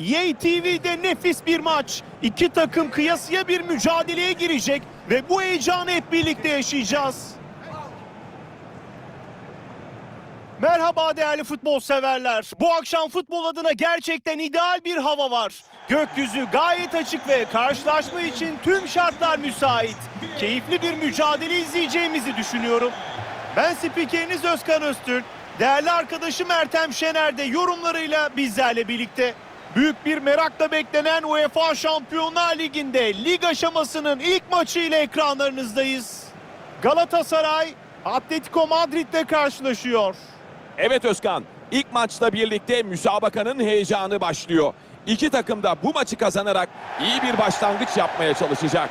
Yay TV'de nefis bir maç. İki takım kıyasıya bir mücadeleye girecek ve bu heyecanı hep birlikte yaşayacağız. Merhaba değerli futbol severler. Bu akşam futbol adına gerçekten ideal bir hava var. Gökyüzü gayet açık ve karşılaşma için tüm şartlar müsait. Keyifli bir mücadele izleyeceğimizi düşünüyorum. Ben spikeriniz Özkan Öztürk. Değerli arkadaşım Ertem Şener de yorumlarıyla bizlerle birlikte. Büyük bir merakla beklenen UEFA Şampiyonlar Ligi'nde lig aşamasının ilk maçı ile ekranlarınızdayız. Galatasaray Atletico Madrid'le karşılaşıyor. Evet Özkan, ilk maçla birlikte müsabakanın heyecanı başlıyor. İki takım da bu maçı kazanarak iyi bir başlangıç yapmaya çalışacak.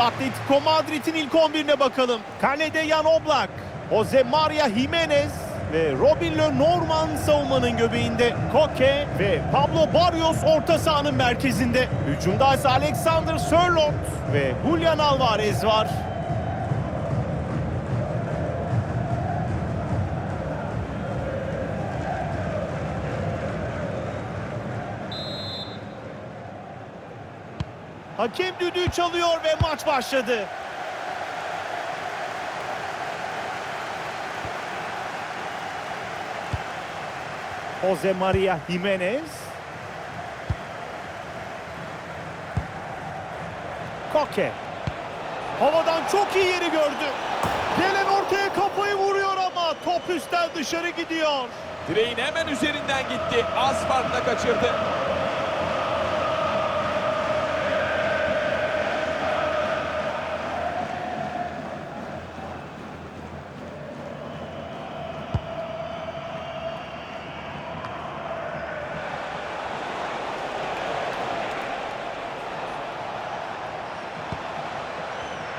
Şimdi Atletico Madrid'in ilk 11'ine bakalım. Kalede Jan Oblak, Jose Maria Jimenez ve Robin Lenormand savunmanın göbeğinde. Koke ve Pablo Barrios orta sahanın merkezinde. Hücumda ise Alexander Sörloth ve Julian Alvarez var. Hakem düdüğü çalıyor ve maç başladı. Jose Maria Jimenez. Koke. Havadan çok iyi yeri gördü. Gelen ortaya kafayı vuruyor ama top üstten dışarı gidiyor. Direğin hemen üzerinden gitti. Az farkla kaçırdı.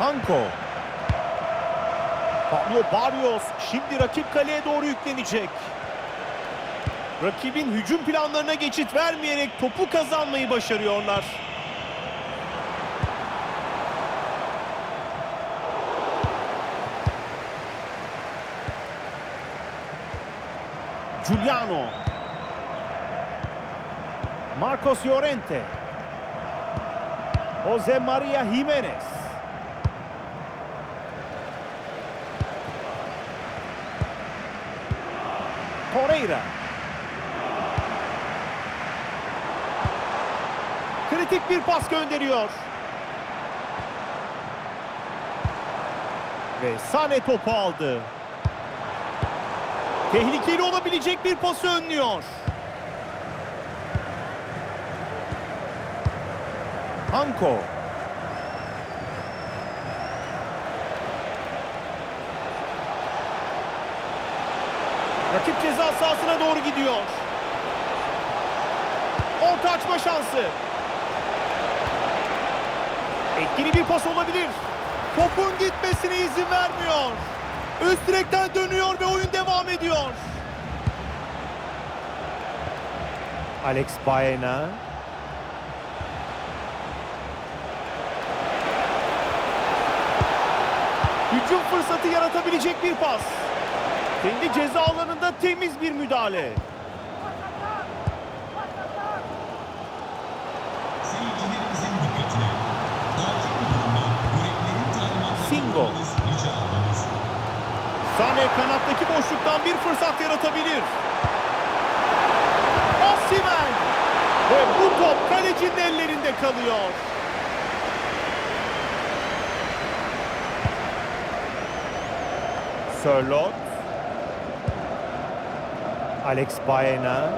Hanko. Pablo Barrios şimdi rakip kaleye doğru yüklenecek. Rakibin hücum planlarına geçit vermeyerek topu kazanmayı başarıyorlar. Giuliano. Marcos Llorente. Jose Maria Jimenez. Torreira. Kritik bir pas gönderiyor. Ve Sane topu aldı. Tehlikeli olabilecek bir pası önlüyor. Hanko. Rakip ceza sahasına doğru gidiyor. Orta açma şansı. Etkili bir pas olabilir. Topun gitmesine izin vermiyor. Üst direkten dönüyor ve oyun devam ediyor. Alex Baena. Hücum fırsatı yaratabilecek bir pas. Kendi ceza alanında temiz bir müdahale. Singo. Sane kanattaki boşluktan bir fırsat yaratabilir. Osimhen. Ve bu top kalecinin ellerinde kalıyor. Sörlot. Alex Baena.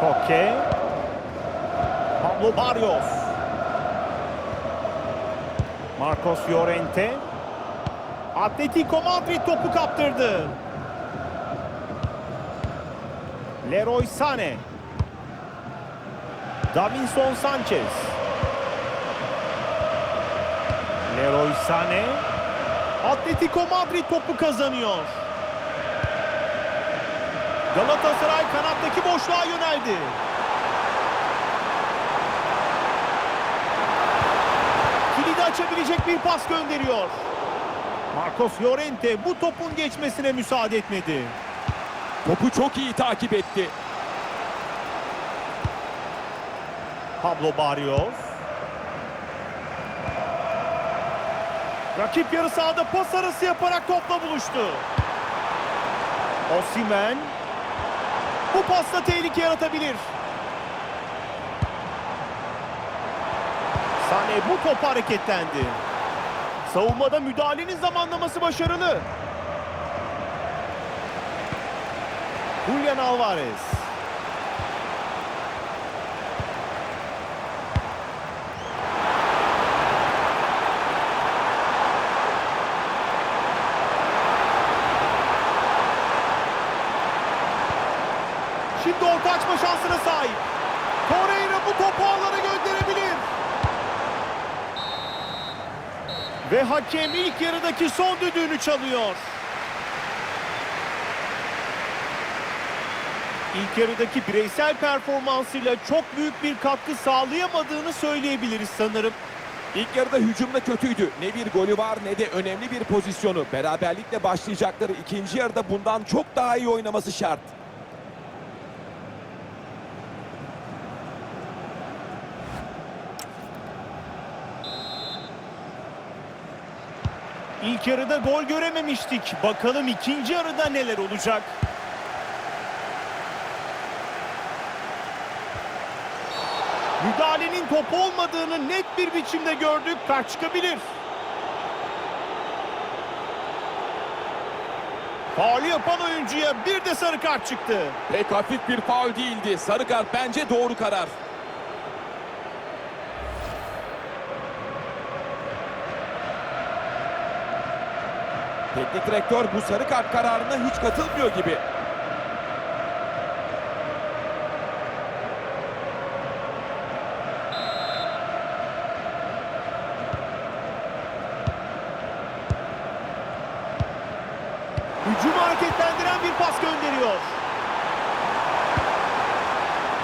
Koke. Pablo Barrios. Marcos Llorente. Atletico Madrid topu kaptırdı. Leroy Sané. Davinson Sanchez. Leroy Sané. Atletico Madrid topu kazanıyor. Galatasaray kanattaki boşluğa yöneldi. Kilidi açabilecek bir pas gönderiyor. Marcos Llorente bu topun geçmesine müsaade etmedi. Topu çok iyi takip etti. Pablo Barrios. Rakip yarı sahada pas arası yaparak topla buluştu. Osimhen. Bu pasta tehlike yaratabilir. Sane bu top hareketlendi. Savunmada müdahalenin zamanlaması başarılı. Julian Alvarez. Şimdi orta açma şansına sahip. Torreira bu topu ağlara gönderebilir. Ve hakem ilk yarıdaki son düdüğünü çalıyor. İlk yarıdaki bireysel performansıyla çok büyük bir katkı sağlayamadığını söyleyebiliriz sanırım. İlk yarıda hücumda kötüydü. Ne bir golü var ne de önemli bir pozisyonu. Beraberlikle başlayacakları ikinci yarıda bundan çok daha iyi oynaması şart. İlk yarıda gol görememiştik. Bakalım ikinci yarıda neler olacak? Müdahalenin top olmadığını net bir biçimde gördük. Kart çıkabilir. Faulü yapan oyuncuya bir de sarı kart çıktı. Pek hafif bir faul değildi. Sarı kart bence doğru karar. Teknik direktör bu sarı kart kararına hiç katılmıyor gibi. Hücumu hareketlendiren bir pas gönderiyor.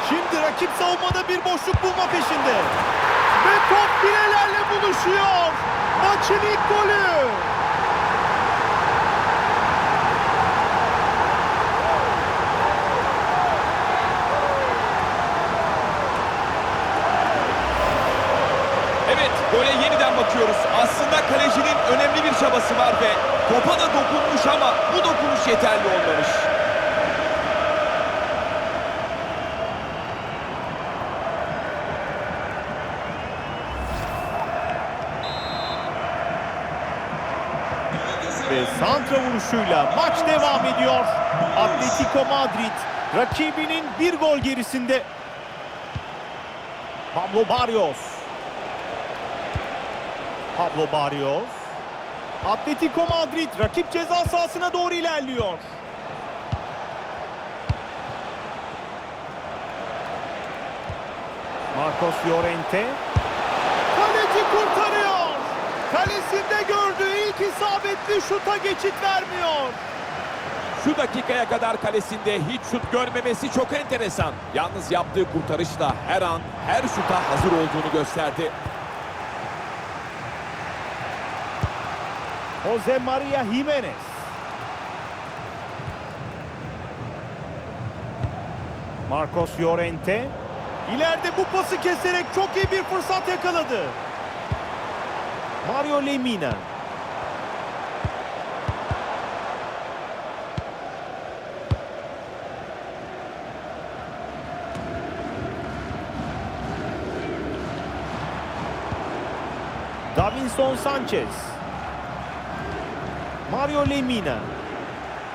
Şimdi rakip savunmada bir boşluk bulma peşinde. Ve top bilelerle buluşuyor. Maçın ilk golü. Evet, gole yeniden bakıyoruz. Aslında kalecinin önemli bir çabası var ve topa da dokunmuş ama bu dokunuş yeterli olmamış. Ve santra vuruşuyla maç devam ediyor. Atletico Madrid rakibinin bir gol gerisinde. Pablo Barrios. Pablo Barrios. Atletico Madrid rakip ceza sahasına doğru ilerliyor. Marcos Llorente. Kaleci kurtarıyor. Kalesinde gördüğü ilk isabetli şuta geçit vermiyor. Şu dakikaya kadar kalesinde hiç şut görmemesi çok enteresan. Yalnız yaptığı kurtarışla her an her şuta hazır olduğunu gösterdi. Jose Maria Jimenez. Marcos Llorente. İleride bu pası keserek çok iyi bir fırsat yakaladı. Mario Lemina. Davinson Sanchez. Mario Lemina.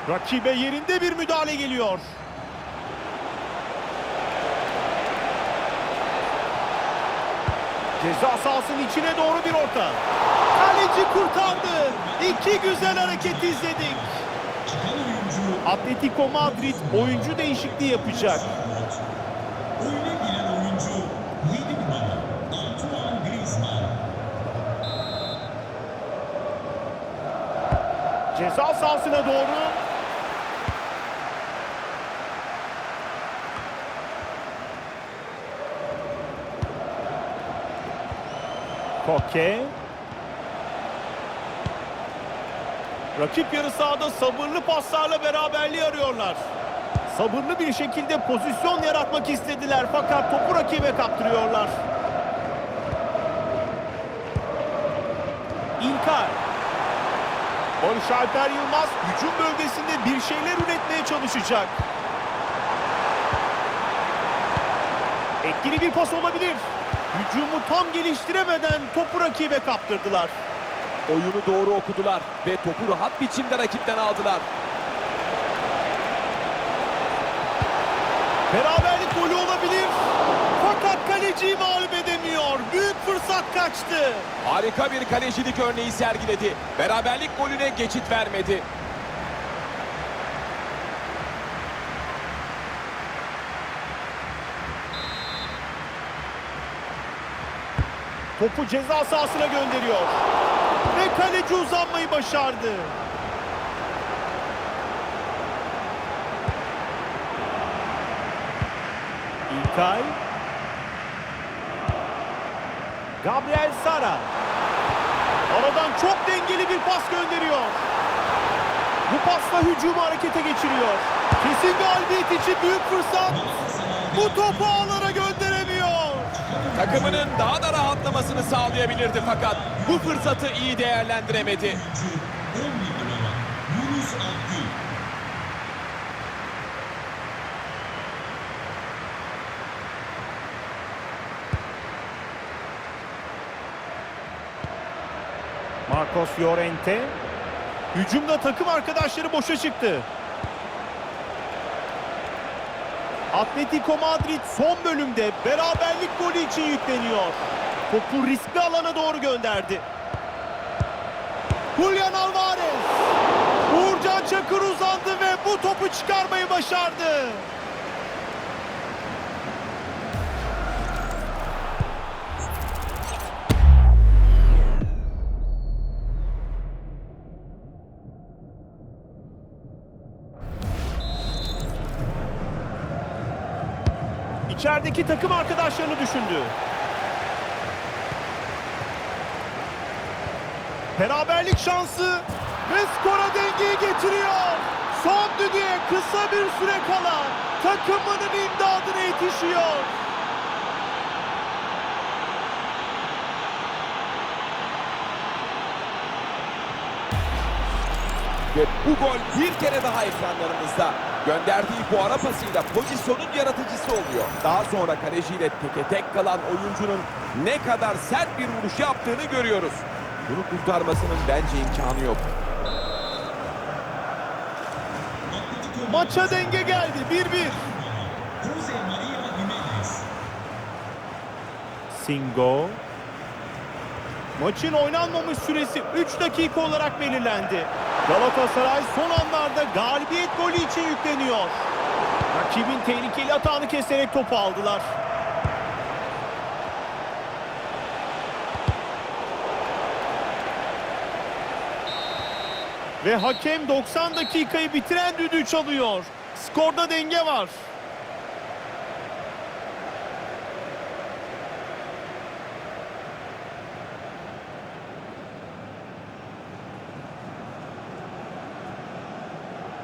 Rakibe yerinde bir müdahale geliyor. Ceza sahasının içine doğru bir orta. Kaleci kurtardı. İki güzel hareket izledik. Atletico Madrid oyuncu değişikliği yapacak. Ceza sahasına doğru. Koke. Rakip yarı sahada sabırlı paslarla beraberliği arıyorlar. Sabırlı bir şekilde pozisyon yaratmak istediler fakat topu rakibe kaptırıyorlar. İlkay. Barış Alper Yılmaz hücum bölgesinde bir şeyler üretmeye çalışacak. Etkili bir pas olabilir. Hücumu tam geliştiremeden topu rakibe kaptırdılar. Oyunu doğru okudular ve topu rahat biçimde rakipten aldılar. Beraberlik golü olabilir. Fakat kaleciyi mağlup edemiyor. Büyük fırsat kaçtı. Harika bir kalecilik örneği sergiledi. Beraberlik golüne geçit vermedi. Topu ceza sahasına gönderiyor. Ve kaleci uzanmayı başardı. İlkay. Gabriel Sara. Aradan çok dengeli bir pas gönderiyor. Bu pasla hücumu harekete geçiriyor. Kesin galibiyet için büyük fırsat. Bu topu ağlara gönderemiyor. Takımının daha da rahatlamasını sağlayabilirdi fakat bu fırsatı iyi değerlendiremedi. Oyuncu 11 numara Yunus Akgül. Marcos Llorente. Hücumda takım arkadaşları boşa çıktı. Atletico Madrid son bölümde beraberlik golü için yükleniyor. Topu riskli alana doğru gönderdi. Julian Alvarez. Uğurcan Çakır uzandı ve bu topu çıkarmayı başardı. İçerideki takım arkadaşlarını düşündü. Beraberlik şansı ve skora dengeyi getiriyor. Son düdüğe kısa bir süre kala takımının imdadına yetişiyor. Ve bu gol bir kere daha ekranlarımızda. Gönderdiği bu ara pasıyla pozisyonun yaratıcısı oluyor. Daha sonra kaleciyle teke tek kalan oyuncunun ne kadar sert bir vuruş yaptığını görüyoruz. Bunu kurtarmasının bence imkanı yok. Maça denge geldi 1-1. Jose Maria Jimenez. Singo. Maçın oynanmamış süresi 3 dakika olarak belirlendi. Galatasaray son anlarda galibiyet golü için yükleniyor. Rakibin tehlikeli atağını keserek topu aldılar. Ve hakem 90 dakikayı bitiren düdüğü çalıyor. Skorda denge var.